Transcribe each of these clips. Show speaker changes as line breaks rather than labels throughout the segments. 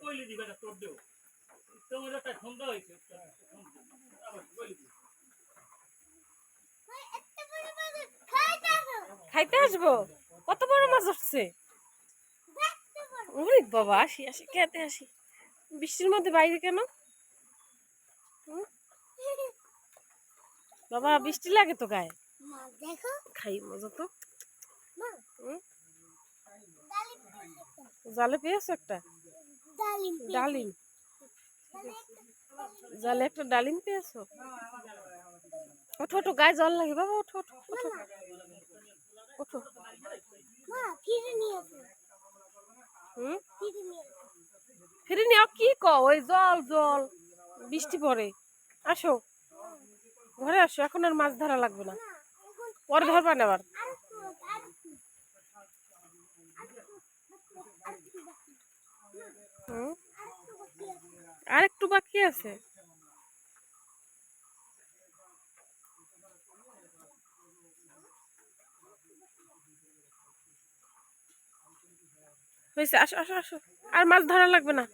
কইলে দিবে না তোর দেও তোমার একটা সন্ধ্যা হয়েছে আবার কইলে দিবে
খাইতে আসব? কত বড় মাছ উঠছে বাবা আসি আসি খেতে আসি। বৃষ্টির মধ্যে বাইরে কেন? বাবা বৃষ্টি লাগে তো গায়ে? খাই মজা তো? জালে পেয়েছ একটা?
ডালিম
ডালিম। জালে একটা ডালিম। পেয়েছ? ওঠো ওঠো গায়ে জল লাগে। বাবা ওঠো ওঠো ওঠো। ওঠো
ফিরে নিয়ে আসো
হুম
ফিরে নিয়ে আসো
ফিরে নিও কি ক ওই জল জল, বৃষ্টি পড়ে। আসো। ঘরে আসো, এখন আর মাছ ধরা লাগবে না। পরে ধরবা না আবার। আর একটু বাকি আছে। আসো আসো আসো। আর মাছ ধরা লাগবে না।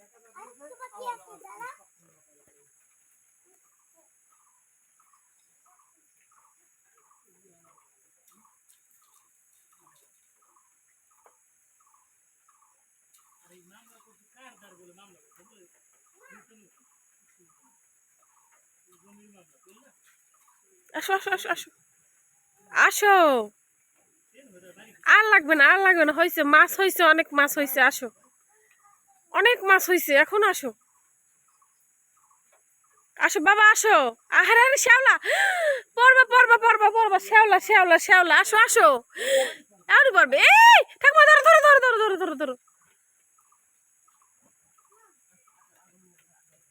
আসো আসো আসো আসো। আসো। আর লাগবে না, আর লাগবে না। হয়েছে মাছ হয়েছে অনেক মাছ হয়েছে আসো। অনেক মাছ হয়েছে এখন আসো। আসো, বাবা, আসো। আহারে আরে শ্যাওলা। পড়বা পড়বা পড়বা পড়বা। শ্যাওলা শ্যাওলা শ্যাওলা। আসো আসো। আরও পড়বে। এই ঠাকুমা ধরো ধরো ধরো ধরো ধরো ধরো ধরো।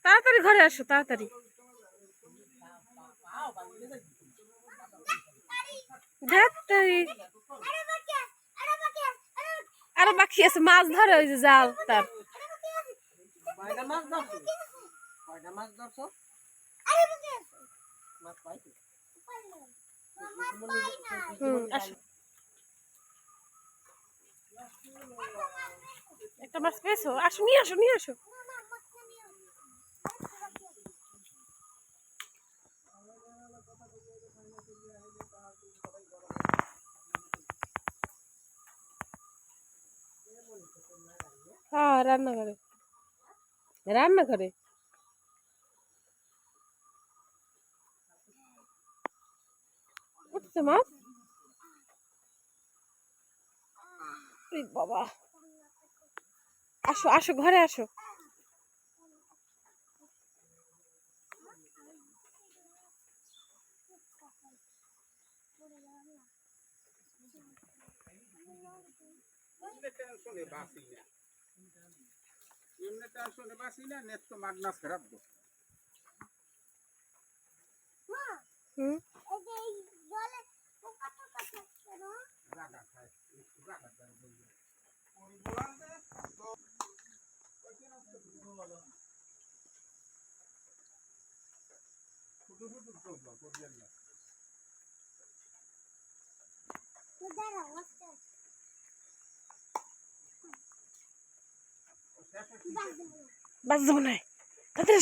তাড়াতাড়ি ঘরে আসো, তাড়াতাড়ি।
আরে, বাকি আছে,
মাছ ধরে ওই যে জাল তার।
মাছ ধরছো?
একটা মাছ পেয়েছ? আসো নিয়ে আসো নিয়ে আসো। হ্যাঁ রান্না করে রান্না করে উঠছে মাছ বাবা। আসো আসো ঘরে আসো।
টেনশনে বাসি না টেনশনে
হুম
এই যে এই জলে পোকা টোকা থাকছে না
রাগা খায় একটু রাগা দেয় বলবে ওই বলান দে তো
বাদ দেবো না।
বাস যাব না তাড়াতাড়ি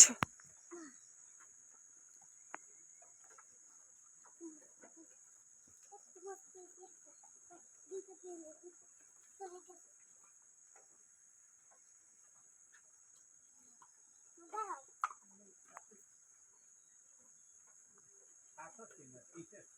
আসো
একটু